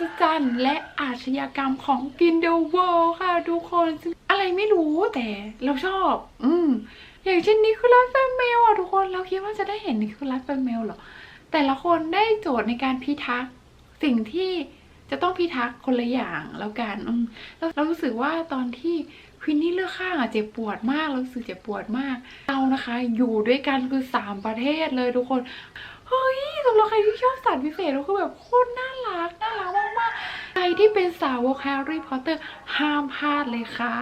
ศจรรย์และอาชญากรรมของกินเดอะเวิลด์ค่ะทุกคนซึ่งอะไรไม่รู้แต่เราชอบ อืมอย่างเช่นนิโคลัสแฟมเมลอะทุกคนเราคิดว่าจะได้เห็นนิโคลัสแฟมเมลเหรอ แต่ละคนได้โจทย์ในการพิทักษ์สิ่งที่จะต้องพิทักษ์คนละอย่างแล้วกันอืมแล้วเรารู้สึกว่าตอนที่ควินนี่เลือกข้างอะเจ็บปวดมากเรารู้สึกเจ็บปวดมาก เรานะคะ อยู่ด้วยกันคือสามประเทศเลยทุกคน เฮ้ยสำหรับใครที่ชอบสัตว์พิเศษก็คือแบบโคตรน่ารักน่ารักมากๆ ใครที่เป็นสาวกแฮร์รี่พอตเตอร์ห้ามพลาดเลยค่ะ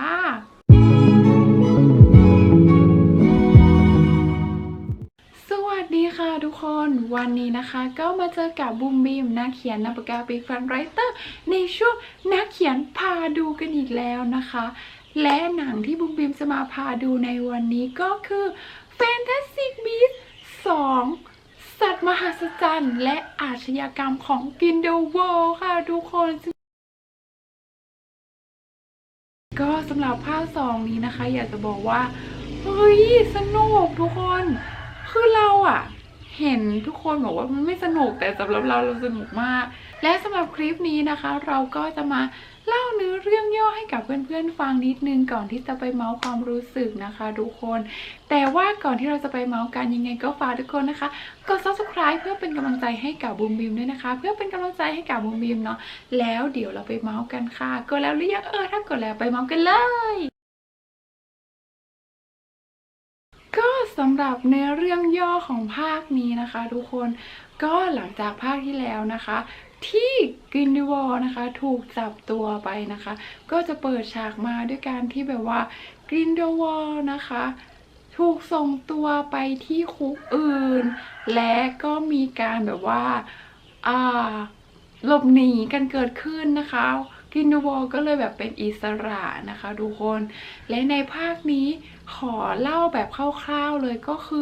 สวัสดีค่ะทุกคนวันนี้นะคะก็มาเจอกับบูมบีมนักเขียนนักปากกาปีฟันไรเตอร์ ในช่วงนักเขียนพาดูกันอีกแล้วนะคะ และหนังที่บูมบีมจะมาพาดูในวันนี้ก็คือ Fantastic Beasts 2 สัตว์มหัศจรรย์และอาชญากรรมของกินเด w เวิลด์ค่ะทุกคนก็สำหรับภาคสองนี้นะคะ อยากจะบอกว่า เฮ้ย สนุกทุกคน คือเราอะเห็นทุกคนบอกว่ามันไม่สนุกแต่สำหรับเราเราสนุกมาก และสำหรับคลิปนี้นะคะ เราก็จะมา เล่าเนื้อเรื่องย่อให้กับเพื่อนๆฟังนิดนึงก่อนที่จะไปเมาส์ความรู้สึกนะคะ ทุกคน แต่ว่าก่อนที่เราจะไปเมาส์กันยังไงก็ฝากทุกคนนะคะกด subscribe เพื่อเป็นกำลังใจให้กับบูมบีมด้วยนะคะ เพื่อเป็นกำลังใจให้กับบูมบีมเนาะแล้วเดี๋ยวเราไปเมาส์กันค่ะกดแล้วหรือยังเออถ้ากดแล้วไปเมาส์กันเลยก็สำหรับเนื้อเรื่องย่อของภาคนี้นะคะ ทุกคนก็หลังจากภาคที่แล้วนะคะ ที่กินดิวอลนะคะ ถูกจับตัวไปนะคะ ก็จะเปิดฉากมาด้วยการที่แบบว่ากินดิวอลนะคะ ถูกส่งตัวไปที่คุกอื่น และก็มีการแบบว่าอ่าหลบหนีกันเกิดขึ้นนะคะกินดวอลก็เลยแบบเป็นอิสระนะคะทุกคน และในภาคนี้ขอเล่าแบบคร่าวๆเลยก็คือ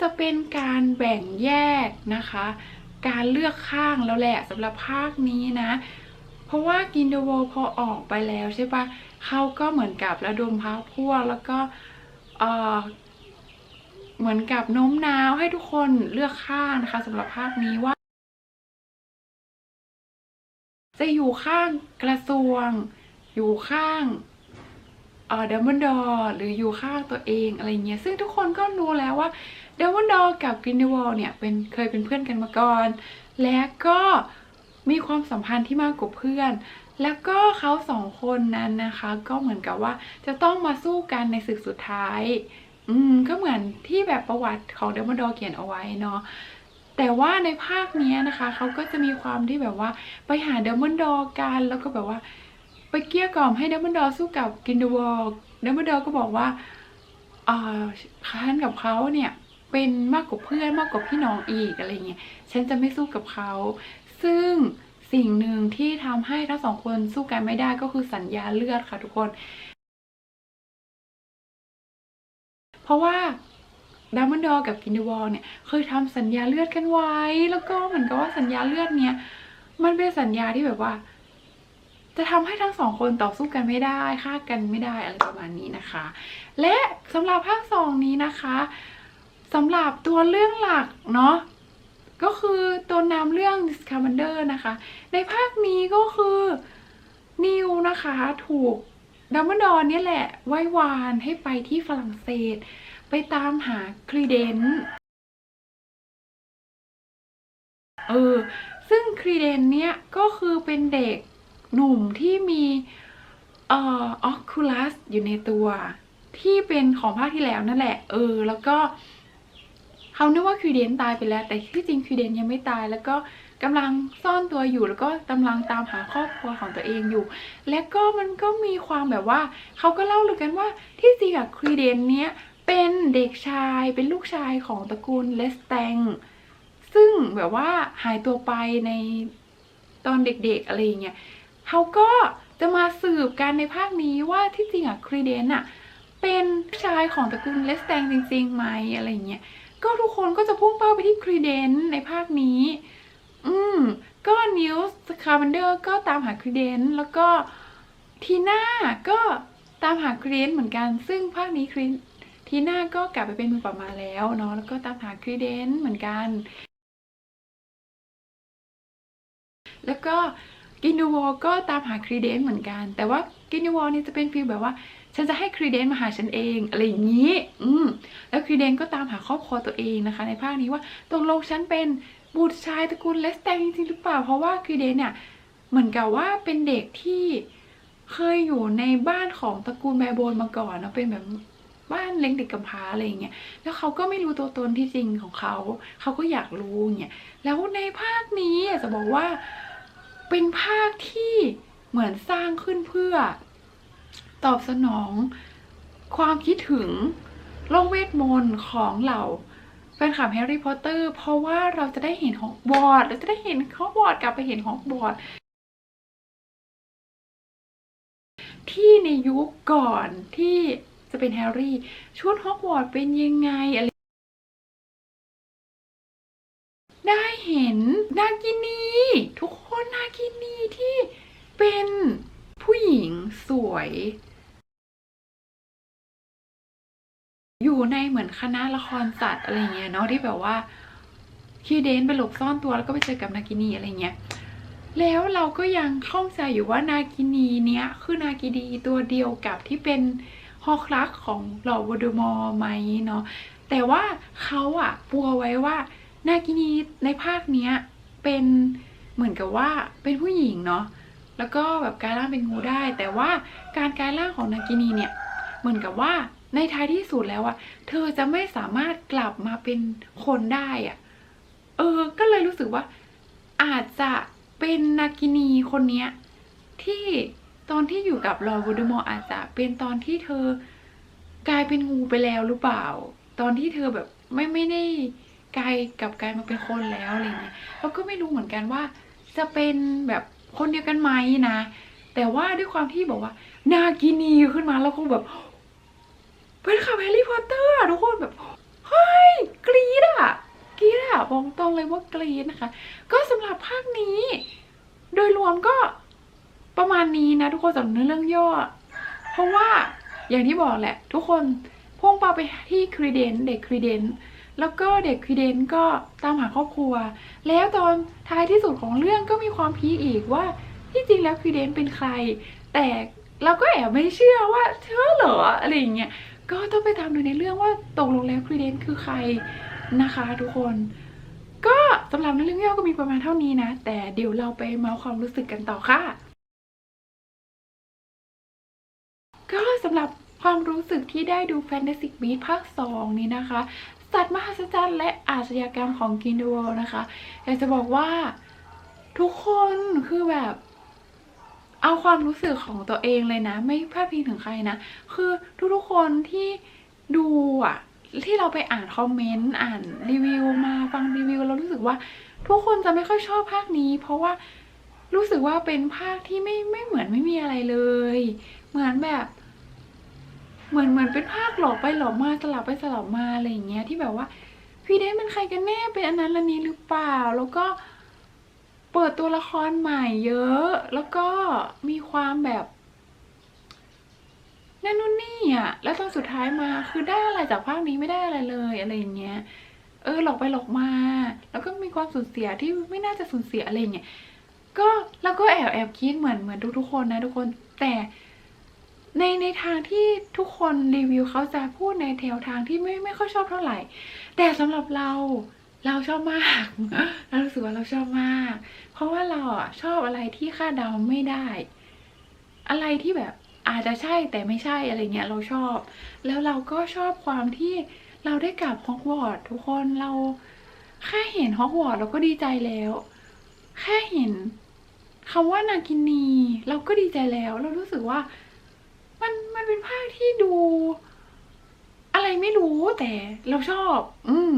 จะเป็นการแบ่งแยกนะคะ การเลือกข้างแล้วแหละสำหรับภาคนี้นะ เพราะว่ากินเดวพอออกไปแล้วใช่ปะเขาก็เหมือนกับระดมพรรคพวกแล้วก็เออเหมือนกับโน้มน้าวให้ทุกคนเลือกข้างนะคะสำหรับภาคนี้ว่า จะอยู่ข้างกระทรวง อยู่ข้างเอ่อดัมเบิลดอร์หรืออยู่ข้างตัวเองอะไรเงี้ยซึ่งทุกคนก็รู้แล้วว่า ดัมเบิลดอร์กับกรินเดวอลเนี่ยเป็นเคยเป็นเพื่อนกันมาก่อน และก็มีความสัมพันธ์ที่มากกว่าเพื่อน แล้วก็เขาสองคนนั้นนะคะ ก็เหมือนกับว่าจะต้องมาสู้กันในศึกสุดท้าย อืมก็เหมือนที่แบบประวัติของเดัมเบิลดอร์เขียนเอาไว้เนาะแต่ว่าในภาคนี้นะคะเขาก็จะมีความที่แบบว่าไปหาเดมเบิลดอร์กันแล้วก็แบบว่า ไปเกลี้ยกล่อมให้เดมเบิลดอร์สู้กับกินเดวอลดัมเบิลดอร์ก็บอกว่าอ่าฉันกับเขาเนี่ย เป็นมากกว่าเพื่อนมากกว่าพี่น้องอีกอะไรเงี้ยฉันจะไม่สู้กับเขา ซึ่งสิ่งหนึ่งที่ทำให้ทั้งสองคนสู้กันไม่ได้ก็คือสัญญาเลือดค่ะทุกคน เพราะว่าดัมเบิลดอร์กับกินเดวอลเนี่ยเคยทำสัญญาเลือดกันไว้ แล้วก็เหมือนกับว่าสัญญาเลือดเนี่ย มันเป็นสัญญาที่แบบว่า จะทำให้ทั้งสองคนต่อสู้กันไม่ได้ฆ่ากันไม่ได้อะไรประมาณนี้นะคะ และสำหรับภาคสองนี้นะคะ สำหรับตัวเรื่องหลักเนาะก็คือตัวนำเรื่อง Discommander นะคะ ในภาคนี้ก็คือนิวนะคะถูกดัมเบิลดอร์เนี่ยแหละไหว้วานให้ไปที่ฝรั่งเศส ไปตามหาครีเดนเออ ซึ่งครีเดนเนี่ยก็คือเป็นเด็กหนุ่มที่มีเอ่อออคูลัสอยู่ในตัว ที่เป็นของภาคที่แล้วนั่นแหละ เออ แล้วก็ เขานึกว่าครีเดนตายไปแล้ว แต่ที่จริงครีเดนยังไม่ตาย แล้วก็กำลังซ่อนตัวอยู่ แล้วก็กำลังตามหาครอบครัวของตัวเองอยู่ และก็มันก็มีความแบบว่า เขาก็เล่าเลยกันว่าที่จริงอะครีเดนเนี้ยเป็นเด็กชายเป็นลูกชายของตระกูลเลสแตงซึ่งแบบว่าหายตัวไปในตอนเด็กๆอะไรอย่างเงี้ยเขาก็จะมาสืบกันในภาคนี้ว่าที่จริงอะครีเดนอะเป็นลูกชายของตระกูลเลสแตงจริงๆไหมอะไรอย่างเงี้ย ก็ทุกคนก็จะพุ่งเป้าไปที่ครีเดนในภาคนี้ อืม ก็นิวส์คาร์บันเดอร์ก็ตามหาครีเดนแล้วก็ทีน่าก็ตามหาครีเดนเหมือนกัน ซึ่งภาคนี้ครีทีน่าก็กลับไปเป็นมือปราบมาแล้วเนาะแล้วก็ตามหาครีเดนเหมือนกัน แล้วก็กินูวอลก็ตามหาครีเดนเหมือนกัน แต่ว่ากินูวอลนี่จะเป็นฟีลแบบว่า ฉันจะให้ครีเดนมาหาฉันเองอะไรอย่างนี้ อืมแล้วครีเดนก็ตามหาครอบครัวตัวเองนะคะ ในภาคนี้ว่าตกลงฉันเป็นบุตรชายตระกูลเลสแตงจริงหรือเปล่า เพราะว่าครีเดนเนี่ยเหมือนกับว่าเป็นเด็กที่เคยอยู่ในบ้านของตระกูลแบร์โบนมาก่อนเนอะเป็นแบบบ้านเลี้ยงเด็กกำพร้าอะไรอย่างเงี้ย แล้วเขาก็ไม่รู้ตัวตนที่จริงของเขา เขาก็อยากรู้อย่างเงี้ย แล้วในภาคนี้จะบอกว่าเป็นภาคที่เหมือนสร้างขึ้นเพื่อ ตอบสนอง ความคิดถึงโลกเวทมนต์ของเหล่าแฟนคลับแฮร์รี่พอตเตอร์เพราะว่าเราจะได้เห็นฮอกวอตส์เราจะได้เห็นฮอกวอตส์กลับไปเห็นฮอกวอตส์ที่ในยุคก่อนที่จะเป็นแฮร์รี่ชุดฮอกวอตส์เป็นยังไงอะไรได้เห็นนากินี ทุกคนนากินีที่เป็น ผู้หญิงสวย อยู่ในเหมือนคณะละครสัตว์อะไรเงี้ยเนาะที่แบบว่าคีเดนไปหลบซ่อนตัวแล้วก็ไปเจอกับนากินีอะไรเงี้ยแล้วเราก็ยังข้องใจอยู่ว่านากินีเนี้ยคือนากินีตัวเดียวกับที่เป็นฮอกลักของหลอวอดอมอร์ไหมเนาะแต่ว่าเขาอะปัวไว้ว่านากินีในภาคเนี้ยเป็นเหมือนกับว่าเป็นผู้หญิงเนาะ แล้วก็แบบกลายร่างเป็นงูได้ แต่ว่าการกลายร่างของนากินีเนี่ยเหมือนกับว่าในท้ายที่สุดแล้วอะเธอจะไม่สามารถกลับมาเป็นคนได้อะเออ ก็เลยรู้สึกว่า อาจจะเป็นนากินีคนเนี้ยที่ตอนที่อยู่กับลอร์ดวอลเดมอร์อาจจะเป็นตอนที่เธอกลายเป็นงูไปแล้วหรือเปล่า ตอนที่เธอแบบไม่ไม่ได้กลายกลับกลายมาเป็นคนแล้วอะไรเงี้ยเราก็ไม่รู้เหมือนกันว่าจะเป็นแบบ คนเดียวกันไหมนะ แต่ว่าด้วยความที่บอกว่า นากินีขึ้นมาแล้วคงแบบเป็นข่าวแฮร์รี่พอตเตอร์ทุกคนแบบเฮ้ยกรี๊ดอะกรี๊ดอะบอกตรงเลยว่ากรี๊ดนะคะ ก็สำหรับภาคนี้ โดยรวมก็ประมาณนี้นะ ทุกคนสำหรับเนื้อเรื่องย่อ เพราะว่าอย่างที่บอกแหละ ทุกคนพุ่งเป้าไปที่ครีเดนเด็กครีเดน แล้วก็เด็กครีเดนก็ตามหาครอบครัว แล้วตอนท้ายที่สุดของเรื่องก็มีความพีอีกว่าที่จริงแล้วครีเดนเป็นใคร แต่เราก็แอบไม่เชื่อว่าเชื่อเหรออะไรอย่างเงี้ยก็ต้องไปตามดูในเรื่องว่าตกลงแล้วครีเดนคือใครนะคะ ทุกคน ก็สำหรับเรื่องย่อก็มีประมาณเท่านี้นะ แต่เดี๋ยวเราไปเมาส์ความรู้สึกกันต่อค่ะ ก็สำหรับความรู้สึกที่ได้ดู Fantastic Beasts ภาค 2 นี้นะคะ สัตว์มหัศจรรย์และอาชญากรรมของกินเดวลนะคะ อยากจะบอกว่าทุกคนคือแบบ เอาความรู้สึกของตัวเองเลยนะ ไม่พลาดพิงถึงใครนะ คือทุกๆคนที่ดูอะที่เราไปอ่านคอมเมนต์อ่านรีวิวมาฟังรีวิวเรารู้สึกว่า ทุกคนจะไม่ค่อยชอบภาคนี้ เพราะว่ารู้สึกว่าเป็นภาคที่ไม่ไม่เหมือนไม่มีอะไรเลย เหมือนแบบ เหมือนเหมือนเป็นภาคหลอกไปหลอกมาสลับไปสลับมาอะไรอย่างเงี้ยที่แบบว่า พี่เดนเป็นใครกันแน่เป็นอันนั้นอันนี้หรือเปล่า แล้วก็เปิดตัวละครใหม่เยอะ แล้วก็มีความแบบนั่นนู่นนี่อะ แล้วตอนสุดท้ายมาคือได้อะไรจากภาคนี้ไม่ได้อะไรเลยอะไรอย่างเงี้ย เออหลอกไปหลอกมา แล้วก็มีความสูญเสียที่ไม่น่าจะสูญเสียอะไรเงี้ย ก็แล้วก็แอบแอบคิดเหมือนเหมือนทุกๆคนนะทุกคนแต่ ในในทางที่ทุกคนรีวิวเขาจะพูดในแถวทางที่ไม่ไม่ค่อยชอบเท่าไหร่ แต่สำหรับเราเราชอบมากเรารู้สึกว่าเราชอบมาก เพราะว่าเราอะชอบอะไรที่คาดเดาไม่ได้ อะไรที่แบบอาจจะใช่แต่ไม่ใช่อะไรเงี้ยเราชอบ แล้วเราก็ชอบความที่เราได้กลับฮอกวอตส์ทุกคนเราแค่เห็นฮอกวอตส์เราก็ดีใจแล้ว แค่เห็นคำว่านากินี เราก็ดีใจแล้ว เรารู้สึกว่า มันมันเป็นภาคที่ดู อะไรไม่รู้แต่เราชอบ อืม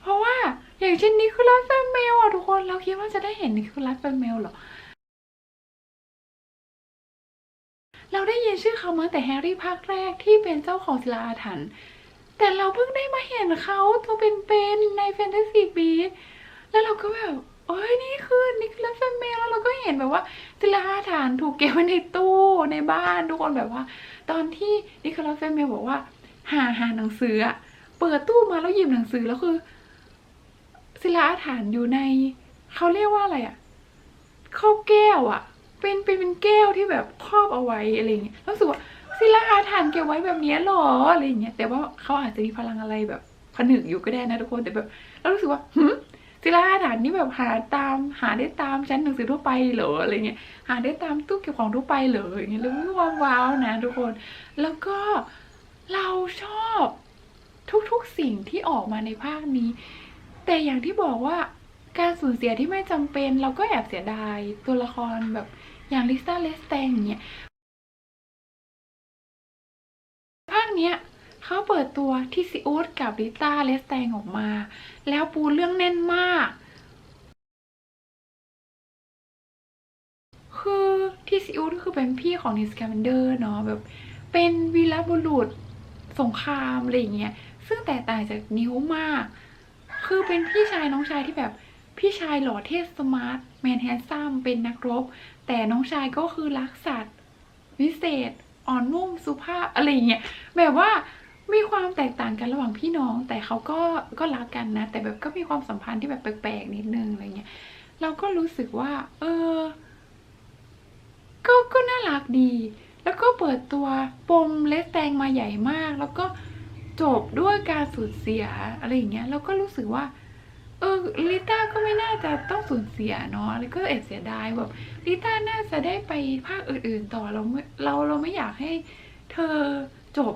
เพราะว่าอย่างเช่นนิโคลัสแฟมเมลอะทุกคนเราคิดว่าจะได้เห็นนิโคลัสแฟมเมลเหรอเราได้ยินชื่อเขามาแต่แฮร์รี่ภาคแรกที่เป็นเจ้าของศิลาอาถรรพ์แต่เราเพิ่งได้มาเห็นเขาตัวเป็นๆในแฟนตาซีบีแล้วเราก็แบบ เอ้ยนี่คือนิโคลัสแฟมเมลแล้วเราก็เห็นแบบว่าศิลาอาถรรพ์ถูกเก็บไว้ในตู้ในบ้านทุกคนแบบว่า ตอนที่นิโคลัสแฟมเมลบอกว่า หาหาหนังสืออะเปิดตู้มาแล้วหยิบหนังสือแล้วคือศิลาอาถรรพ์อยู่ในเขาเรียกว่าอะไรอะข้าวแก้วอะเป็นเป็นเป็นแก้วที่แบบครอบเอาไว้อะไรเงี้ยรู้สึกว่าศิลาอาถรรพ์เก็บไว้แบบนี้หรออะไรเงี้ยแต่ว่าเขาอาจจะมีพลังอะไรแบบผนึกอยู่ก็ได้นะทุกคนแต่แบบเรารู้สึกว่าหืม ศิลาอาถรรพ์นี่แบบหาตามหาได้ตามชั้นหนังสือทั่วไปเหรออะไรเงี้ยหาได้ตามตู้เก็บของทั่วไปเหรออย่างเงี้ยแล้วว้าวว้าวๆนะทุกคน แล้วก็เราชอบทุกๆสิ่งที่ออกมาในภาคนี้ แต่อย่างที่บอกว่าการสูญเสียที่ไม่จำเป็น เราก็แอบเสียดายตัวละครแบบอย่างลิซ่าเลสแตงเงี้ยภาคเนี้ย เขาเปิดตัวที่ซิอูดกับลิต้าเลสแตงออกมา แล้วปูเรื่องแน่นมาก คือที่ซิอูดก็คือเป็นพี่ของนิสแคมเดอร์เนาะแบบเป็นวีรบุรุษสงครามอะไรอย่างเงี้ยซึ่งแตกต่างจากนิ้วมาก คือเป็นพี่ชายน้องชายที่แบบพี่ชายหล่อเท่สมาร์ทแมนแฮนซัมเป็นนักรบ แต่น้องชายก็คือรักสัตว์วิเศษอ่อนนุ่มสุภาพอะไรอย่างเงี้ยแบบว่า มีความแตกต่างกันระหว่างพี่น้อง แต่เขาก็ก็รักกันนะ แต่แบบก็มีความสัมพันธ์ที่แบบแปลกๆนิดนึงอะไรเงี้ยเราก็รู้สึกว่า เออ ก็ก็น่ารักดี แล้วก็เปิดตัวปมเลสแตงมาใหญ่มาก แล้วก็จบด้วยการสูญเสียอะไรอย่างเงี้ยแล้วก็รู้สึกว่า เออลิต้าก็ไม่น่าจะต้องสูญเสียเนาะแล้วก็แอบเสียดายแบบลิต้าน่าจะได้ไปภาคอื่น ๆ ต่อเราไม่เราเราไม่อยากให้เธอจบ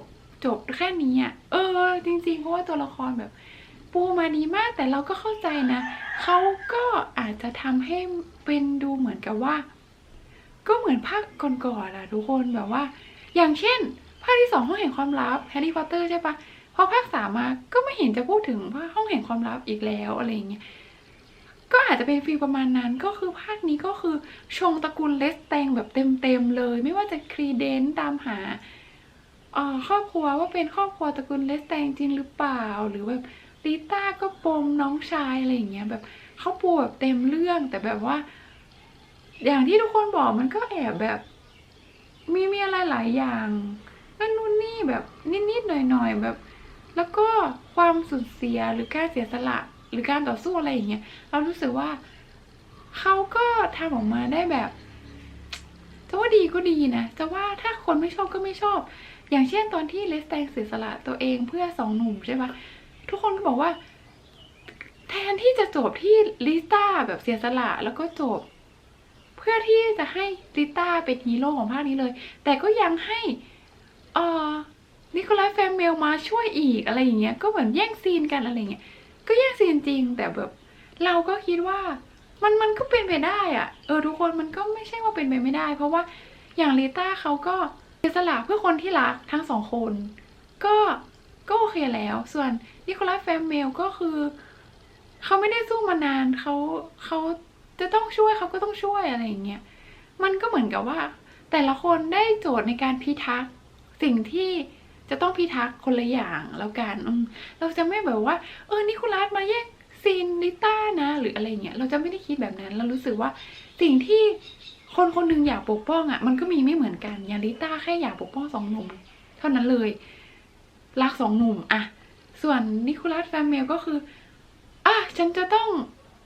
แค่นี้อะเออ จริง ๆ เพราะว่าตัวละครแบบ ปูมาดีมากแต่เราก็เข้าใจนะเขาก็อาจจะทำให้เป็นดูเหมือนกับว่า ก็เหมือนภาคก่อนๆอะทุกคนแบบว่า อย่างเช่น ภาคที่สองห้องแห่งความลับแฮร์รี่พอตเตอร์ใช่ปะพอภาคสามมาก็ไม่เห็นจะพูดถึงว่าห้องแห่งความลับอีกแล้วอะไรอย่างเงี้ยก็อาจจะเป็นฟีลประมาณนั้นก็คือภาคนี้ก็คือชงตระกูลเลสแตงแบบเต็มๆเลย ไม่ว่าจะครีเดนตามหา ครอบครัวว่าเป็นครอบครัวตระกูลเลสแตงจริงหรือเปล่า หรือแบบลิต้าก็ปมน้องชายอะไรอย่างเงี้ยแบบเขาปูแบบเต็มเรื่องแต่แบบว่า อย่างที่ทุกคนบอกมันก็แอบแบบ มีมีอะไรหลายอย่างนั่นนู่นนี่แบบนิดๆหน่อยๆแบบ แล้วก็ความสูญเสียหรือการเสียสละหรือการต่อสู้อะไรอย่างเงี้ยเรารู้สึกว่าเขาก็ทำออกมาได้แบบจะว่าดีก็ดีนะจะว่าถ้าคนไม่ชอบก็ไม่ชอบ อย่างเช่นตอนที่เลสแตงเสียสละตัวเองเพื่อสองหนุ่มใช่ปะทุกคนก็บอกว่า แทนที่จะจบที่ลิต้าแบบเสียสละแล้วก็จบ เพื่อที่จะให้ลิต้าเป็นฮีโร่ของภาคนี้เลย แต่ก็ยังให้เอ่อนิโคลัสแฟมเมลมาช่วยอีกอะไรอย่างเงี้ยก็เหมือนแย่งซีนกันอะไรเงี้ยก็แย่งซีนจริง แต่แบบเราก็คิดว่ามันมันก็เป็นไปได้อะเออทุกคนมันก็ไม่ใช่ว่าเป็นไปไม่ได้ เพราะว่าอย่างลิต้าเขาก็ เสียสละเพื่อคนที่รักทั้งสองคน ก็ก็โอเคแล้ว ส่วนนิโคลัสแฟมเมลก็คือ เขาไม่ได้สู้มานานเขาเขาจะต้องช่วยเขาก็ต้องช่วยอะไรอย่างเงี้ยมันก็เหมือนกับว่า แต่ละคนได้โจทย์ในการพิทักษ์สิ่งที่จะต้องพิทักษ์คนละอย่างแล้วกันเราจะไม่แบบว่า เออนิโคลัสมาแย่งซีนลิต้านะ หรืออะไรเงี้ยเราจะไม่ได้คิดแบบนั้น เรารู้สึกว่าสิ่งที่ คนคนหนึ่งอยากปกป้องอะ มันก็มีไม่เหมือนกันอย่างลิต้าแค่อยากปกป้องสองหนุ่มเท่านั้นเลย รักสองหนุ่มอะส่วนนิโคลัสแฟมเมลก็คืออะฉันจะต้อง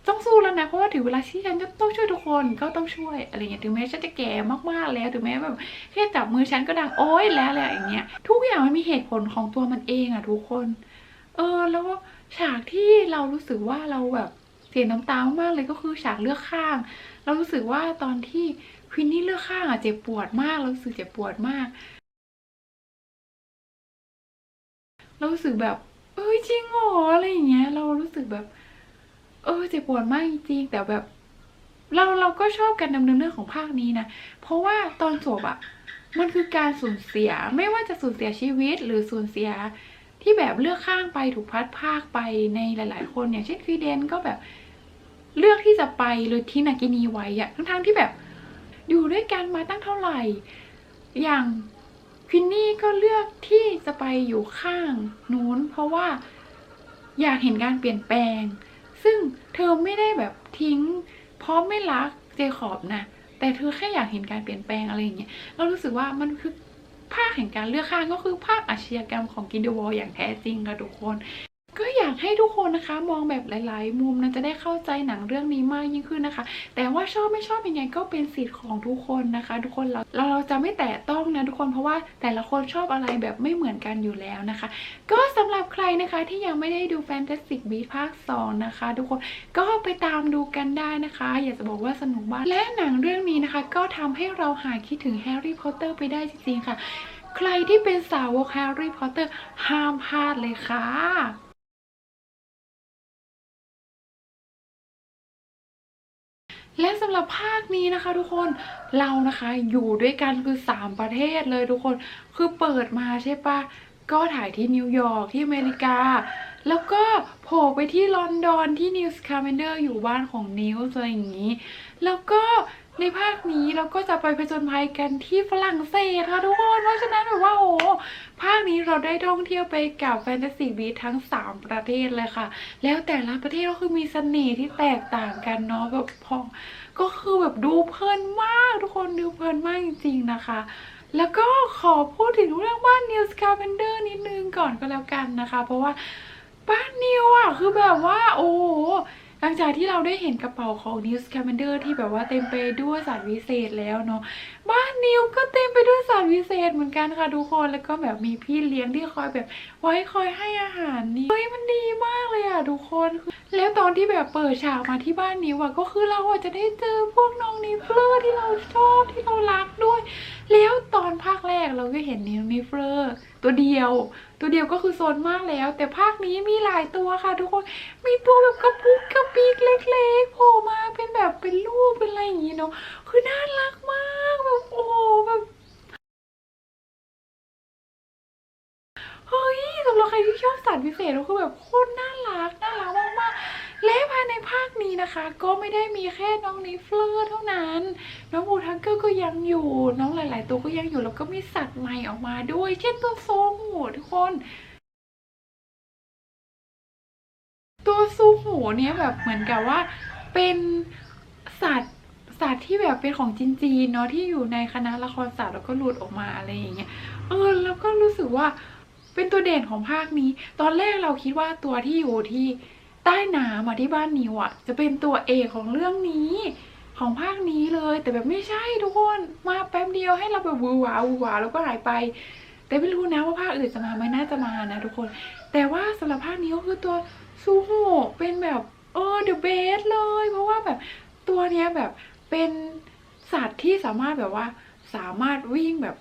ต้องสู้แล้วนะเพราะว่าถึงเวลาที่ฉันจะต้องช่วยทุกคนก็ต้องช่วยอะไรเงี้ยถึงแม้ฉันจะแก่มากๆแล้วถึงแม้แบบแค่จับมือฉันก็ดังโอ๊ยแล้วอะไรอย่างเงี้ยทุกอย่างมันมีเหตุผลของตัวมันเองอะทุกคน เออแล้วฉากที่เรารู้สึกว่าเราแบบ เสียน้ำตามากเลยก็คือฉากเลือกข้าง เรารู้สึกว่าตอนที่ควินนี่เลือกข้างอะเจ็บปวดมากเรารู้สึกเจ็บปวดมากเรารู้สึกแบบ เอ้ยจริงเหรออะไรอย่างเงี้ย เรารู้สึกแบบ เออเจ็บปวดมากจริงแต่แบบ เราเราก็ชอบการดำเนินเรื่องของภาคนี้นะเพราะว่าตอนจบอะมันคือการสูญเสียไม่ว่าจะสูญเสียชีวิตหรือสูญเสีย ที่แบบเลือกข้างไปถูกพัดภาคไปในหลาย ๆ คนอย่างเช่นคีเดนก็แบบเลือกที่จะไปเลยทิ้งนากินีไว้อะทั้งๆที่แบบอยู่ด้วยกันมาตั้งเท่าไหร่ อย่างควินนี่ก็เลือกที่จะไปอยู่ข้างนู้นเพราะว่าอยากเห็นการเปลี่ยนแปลง ซึ่งเธอไม่ได้แบบทิ้ง เพราะไม่รักเจคอบนะแต่เธอแค่อยากเห็นการเปลี่ยนแปลงอะไรอย่างเงี้ยเรารู้สึกว่ามันคือ ภาคแห่งการเลือกข้างก็คือภาคอาชญากรรมของกินเดวอลอย่างแท้จริงค่ะทุกคน ก็อยากให้ทุกคนนะคะ มองแบบหลาย ๆ มุมนะจะได้เข้าใจหนังเรื่องนี้มากยิ่งขึ้นนะคะ แต่ว่าชอบไม่ชอบยังไงก็เป็นสิทธิ์ของทุกคนนะคะ ทุกคนเราเราเราจะไม่แตะต้องนะทุกคนเพราะว่าแต่ละคนชอบอะไรแบบไม่เหมือนกันอยู่แล้วนะคะ ก็สำหรับใครนะคะที่ยังไม่ได้ดู Fantastic Beasts ภาค 2 นะคะ ทุกคนก็ไปตามดูกันได้นะคะ อยากจะบอกว่าสนุกมากและหนังเรื่องนี้นะคะ ก็ทำให้เราหายคิดถึงแฮร์รี่พอตเตอร์ไปได้จริงๆค่ะ ใครที่เป็นสาวกแฮร์รี่พอตเตอร์ห้ามพลาดเลยค่ะ และสำหรับภาคนี้นะคะ ทุกคนเรานะคะอยู่ด้วยกันคือ 3 ประเทศเลยทุกคนคือเปิดมาใช่ปะก็ถ่ายที่นิวยอร์กที่อเมริกา แล้วก็โผล่ไปที่ลอนดอนที่นิวส์คาร์เมนเดอร์อยู่บ้านของนิวส์อะไรอย่างนี้ แล้วก็ ในภาคนี้เราก็จะไปผจญภัยกันที่ฝรั่งเศสค่ะทุกคน เพราะฉะนั้นแบบว่าโอ้ภาคนี้เราได้ท่องเที่ยวไปกับแฟนตาซีบีทั้ง 3 ประเทศเลยค่ะ แล้วแต่ละประเทศก็คือมีเสน่ห์ที่แตกต่างกันเนาะแบบพอก็คือแบบดูเพลินมากทุกคนดูเพลินมากจริงๆนะคะแล้วก็ขอพูดถึงเรื่องบ้านนิวสคาเพนเดอร์นิดนึงก่อนก็แล้วกันนะคะ เพราะว่าบ้านนิวอะคือแบบว่าโอ้ หลังจากที่เราได้เห็นกระเป๋าของนิวส์คมเบนเดอร์ที่แบบว่าเต็มไปด้วยสารวิเศษแล้วเนาะ บ้านนิวก็เต็มไปด้วยสารวิเศษเหมือนกันค่ะทุกคนแล้วก็แบบมีพี่เลี้ยงที่คอยแบบ ไว้คอยให้อาหารนี่เฮ้ยมันดีมากเลยอะทุกคนแล้วตอนที่แบบเปิดฉากมาที่บ้านนิวอะก็คือเราอะจะได้เจอพวกน้องนิเฟอร์ที่เราชอบที่เรารักด้วย แล้วตอนภาคแรกเราก็เห็นนิวนิเฟอร์ตัวเดียว ตัวเดียวก็คือโซนมากแล้ว แต่ภาคนี้มีหลายตัวค่ะ ทุกคนมีตัวแบบกระปุกกระปีกเล็กๆโผล่มาเป็นแบบเป็นลูกเป็นอะไรอย่างงี้เนาะ คือน่ารักมากแบบโอ้โหแบบเฮ้ยสำหรับใครที่ชอบสัตว์พิเศษก็คือแบบโคตรน่ารักน่ารักมากๆและภายในภาคนี้นะคะ ก็ไม่ได้มีแค่น้องนิฟเฟอร์เท่านั้น น้องบูทังเกอร์ก็ยังอยู่ น้องหลาย ๆ ตัวก็ยังอยู่แล้วก็มีสัตว์ใหม่ออกมาด้วย เช่นตัวโซหูทุกคนตัวซูหูเนี่ยแบบเหมือนกับว่าเป็นสัตว์ สัตว์ที่แบบเป็นของจีนๆเนาะที่อยู่ในคณะละครสัตว์แล้วก็หลุดออกมาอะไรอย่างเงี้ยเออแล้วก็รู้สึกว่าเป็นตัวเด่นของภาคนี้ ตอนแรกเราคิดว่าตัวที่อยู่ที่ใต้น้ำอะที่บ้านนิวอะจะเป็นตัวเอกของเรื่องนี้ของภาคนี้เลยแต่แบบไม่ใช่ทุกคนมาแป๊บเดียวให้เราแบบวูวาวูวาแล้วก็หายไป แต่ไม่รู้นะว่าภาคอื่นจะมาไหมน่าจะมานะทุกคน แต่ว่าสำหรับภาคนี้ก็คือตัวซูโฮเป็นแบบเออเดอะเบสเลย เพราะว่าแบบตัวเนี้ยแบบ เป็นสัตว์ที่สามารถแบบว่าสามารถวิ่งแบบ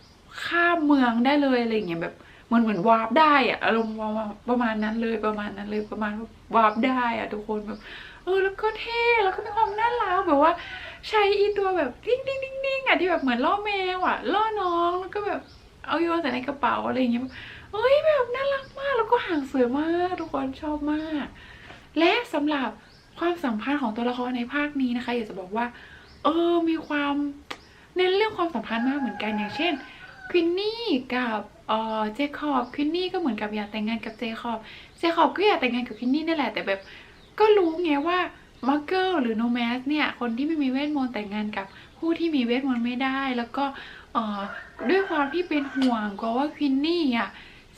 ข้ามเมืองได้เลยอะไรอย่างเงี้ยแบบเหมือนเหมือนวาร์ปได้อะอารมณ์ประมาณนั้นเลยประมาณนั้นเลยประมาณวาร์ปได้อะทุกคนแบบเออแล้วก็เท่แล้วก็มีความน่ารักแบบว่า ใช้อีตัวแบบดิ้งดิ้งดิ้งดิ้งอะที่แบบเหมือนล่อแมวอะล่อน้องแล้วก็แบบเอาโยนใส่ในกระเป๋าอะไรอย่างเงี้ยเอ้ยแบบน่ารักมากแล้วก็ห่างสวยมากทุกคนชอบมาก และสำหรับความสัมพันธ์ของตัวละครในภาคนี้นะคะอยากจะบอกว่า เออมีความเน้นเรื่องความสัมพันธ์มากเหมือนกันอย่างเช่นควินนี่กับเออเจคอบควินนี่ก็เหมือนกับอยากแต่งงานกับเจคอบเจคอบก็อยากแต่งงานกับควินนี่นั่นแหละแต่แบบ ก็รู้ไงว่ามักเกิลหรือโนแมสเนี่ยคนที่ไม่มีเวทมนต์แต่งงานกับผู้ที่มีเวทมนต์ไม่ได้ แล้วก็เออด้วยความที่เป็นห่วงกลัวว่าควินนี่อะ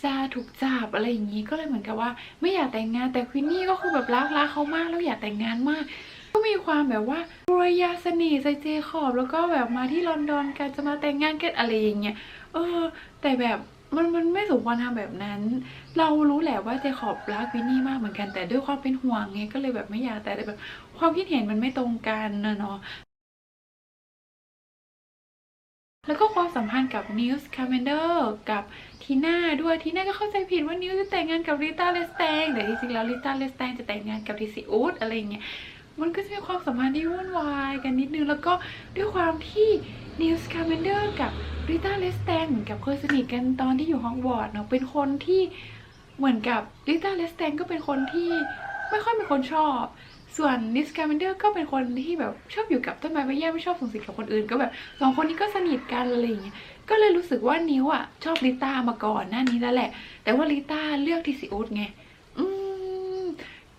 จะถูกจับอะไรอย่างนี้ก็เลยเหมือนกับว่า ไม่อยากแต่งงานแต่ควินนี่ก็คือแบบรักรักเขามากแล้วอยากแต่งงานมาก ก็มีความแบบว่าโรยยาสนิทใส่เจคอบแล้วก็แบบมาที่ลอนดอนกันจะมาแต่งงานกันอะไรอย่างเงี้ยเออ แต่แบบมันมันไม่สมควรทำแบบนั้น เรารู้แหละว่าเจคอบรักวินนี่มากเหมือนกันแต่ด้วยความเป็นห่วงไงก็เลยแบบไม่อยากแต่แบบความคิดเห็นมันไม่ตรงกันนะเนาะแล้วก็ความสัมพันธ์กับนิวส์คาร์เมนเดอร์กับทีน่าด้วยทีน่าก็เข้าใจผิดว่านิวจะแต่งงานกับริต้าเลสแตงแต่ที่จริงแล้วริต้าเลสแตงจะแต่งงานกับดิซิอุสอะไรเงี้ย มันก็จะมีความสัมพันธ์ที่วุ่นวายกันนิดนึง แล้วก็ด้วยความที่นิวส์คาร์เมนเดอร์กับริต้าเลสแตงเหมือนกับเคยสนิทกันตอนที่อยู่ฮอกวอตส์เนาะเป็นคนที่เหมือนกับริต้าเลสแตงก็เป็นคนที่ไม่ค่อยมีคนชอบ ส่วนนิสคาเมนเดอร์ก็เป็นคนที่แบบชอบอยู่กับต้นไม้ใบหญ้าไม่ชอบสูงสิงกับคนอื่น ก็แบบสองคนนี้ก็สนิทกันอะไรอย่างเงี้ยก็เลยรู้สึกว่านิวอะชอบลิต้ามาก่อนหน้านี้แล้วแหละ แต่ว่าลิต้าเลือกทิซิอุสไง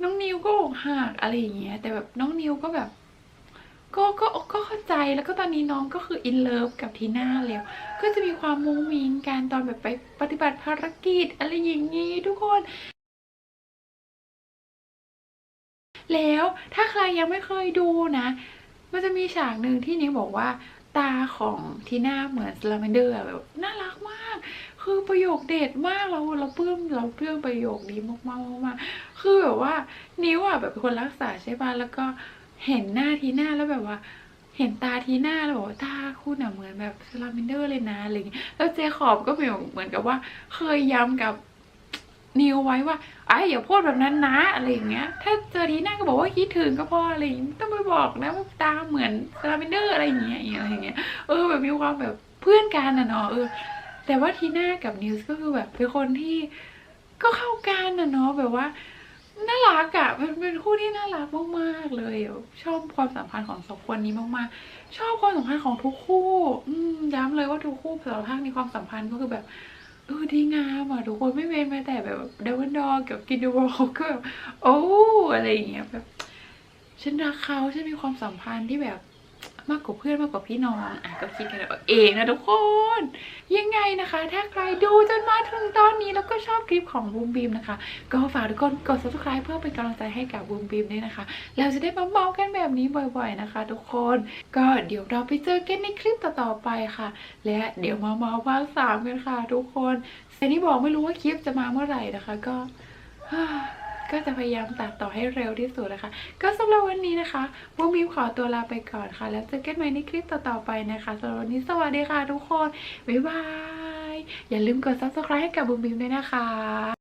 น้องนิวก็อกหักอะไรอย่างเงี้ย แต่แบบน้องนิวก็แบบ ก็ก็ก็เข้าใจแล้วก็ตอนนี้น้องก็คืออินเลิฟกับทีน่าแล้ว ก็จะมีความมุ้งมิ้งกันตอนแบบไปปฏิบัติภารกิจอะไรอย่างงี้ทุกคนแล้วถ้าใครยังไม่เคยดูนะ มันจะมีฉากหนึ่งที่นิ้งบอกว่าตาของทีน่าเหมือนสลาเมนเดอร์แบบน่ารักมาก คือประโยคเด็ดมากเราเราปลื้มเราปลื้มประโยคนี้มากมากมากคือแบบว่านิ้วอะแบบเป็นคนรักษาใช่ป่ะแล้วก็เห็นหน้าทีน่าแล้วแบบว่า เห็นตาทีน่าแล้วบอกว่าตาคุณอะเหมือนแบบสลาเมนเดอร์เลยนะอะไรอย่างเงี้ยแล้วเจคอบก็เหมือนเหมือนกับว่า เคยย้ำกับนิวไว้ว่าไอ้อย่าพูดแบบนั้นนะอะไรอย่างเงี้ย ถ้าเจอทีน่าก็บอกว่าคิดถึงก็พออะไรอย่างเงี้ยต้องไปบอกนะว่าตาเหมือนสลาเมนเดอร์อะไรอย่างเงี้ยอะไรอย่างเงี้ยเออแบบมีความแบบเพื่อนกันอะเนาะเออ แต่ว่าทีน่ากับนิวส์ก็คือแบบเป็นคนที่ก็เข้ากันอะเนาะแบบว่าน่ารักอะมันเป็นคู่ที่น่ารักมากๆเลยชอบความสัมพันธ์ของสองคนนี้มากๆ ชอบความสัมพันธ์ของทุกคู่ อืย้ำเลยว่าทุกคู่สารภาพในความสัมพันธ์ก็คือแบบเออดีงามอะทุกคนไม่เว้นแม้แต่แบบเดวันดอกับกินดูวอลก็แบบโอ้อะไรอย่างเงี้ยแบบฉันรักเขาฉันมีความสัมพันธ์ที่แบบ มากกว่าเพื่อนมากกว่าพี่น้องอะก็คิดกันเอาเองนะทุกคน ยังไงนะคะ ถ้าใครดูจนมาถึงตอนนี้แล้วก็ชอบคลิปของบูมบีมนะคะ ก็ฝากทุกคนกด subscribe เพื่อเป็นกำลังใจให้กับบูมบีมด้วยนะคะ เราจะได้มาเมากันแบบนี้บ่อยๆนะคะ ทุกคน ก็เดี๋ยวเราไปเจอกันในคลิปต่อๆไปค่ะ และเดี๋ยวมาเมาภาคสามกันค่ะ ทุกคนแต่นี่บอกไม่รู้ว่าคลิปจะมาเมื่อไหร่นะคะ ก็ ก็จะพยายามตัดต่อให้เร็วที่สุดนะคะ ก็สำหรับวันนี้นะคะบูมบิมขอตัวลาไปก่อนค่ะ แล้วเจอกันใหม่ในคลิปต่อๆไปนะคะสำหรับวันนี้สวัสดีค่ะทุกคน บ๊ายบาย อย่าลืมกด subscribe ให้กับบูมบิมด้วยนะคะ